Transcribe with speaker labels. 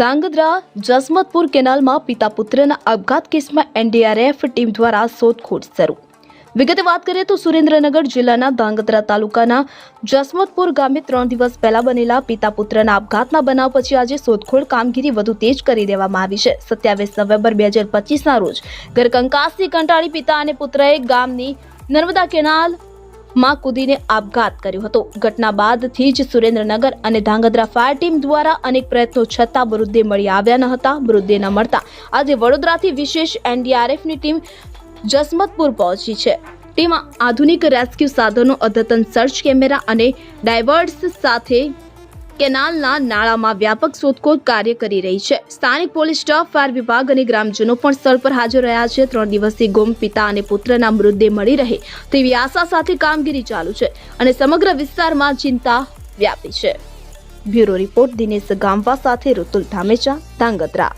Speaker 1: ધાંગધ્રા જસમતપુર કેનાલમાં પિતા પુત્રના આપઘાત કેસમાં એનડીઆરએફ ટીમ દ્વારા શોધખોળ શરૂ. વિગતે વાત કરીએ તો સુરેન્દ્રનગર જિલ્લાના ધાંગધ્રા તાલુકાના જસમતપુર ગામે ત્રણ દિવસ પહેલા બનેલા પિતા પુત્રના આપઘાતના બનાવ પછી આજે શોધખોળ કામગીરી વધુ તેજ કરી દેવામાં આવી છે. સત્યાવીસ નવેમ્બર બે હજાર પચીસના રોજ ઘરકંકાસથી કંટાળી પિતા અને પુત્રએ ગામની નર્મદા કેનાલ માં કૂદીને આપઘાત કર્યો હતો. ઘટના બાદથી જ સુરેન્દ્રનગર અને ધાંગધ્રા ફાયર ટીમ દ્વારા અનેક પ્રયત્નો છતાં મૃતદેહ મળી આવ્યા ન હતા મૃતદેહ ન મળતા. આજે વડોદરાથી વિશેષ એનડીઆરએફની ટીમ જસમતપુર પહોંચી છે. તેમાં આધુનિક રેસ્ક્યુ સાધનો, અદ્યતન સર્ચ કેમેરા અને ડાયવર્ટ્સ સાથે કેનાલના નાળામાં વ્યાપક શોધખોળ કાર્ય કરી રહી છે. સ્થાનિક પોલીસ સ્ટાફ, ફાયર વિભાગ અને ગ્રામજનો પણ સ્થળ પર હાજર રહ્યા છે. ત્રણ દિવસથી ગુમ પિતા અને પુત્રના મૃતદેહ મળી રહે તેવી આશા સાથે કામગીરી ચાલુ છે અને સમગ્ર વિસ્તારમાં ચિંતા વ્યાપી છે. બ્યુરો રિપોર્ટ દિનેશ ગામવા સાથે ઋતુલ ધામેચા, ધાંગધ્રા.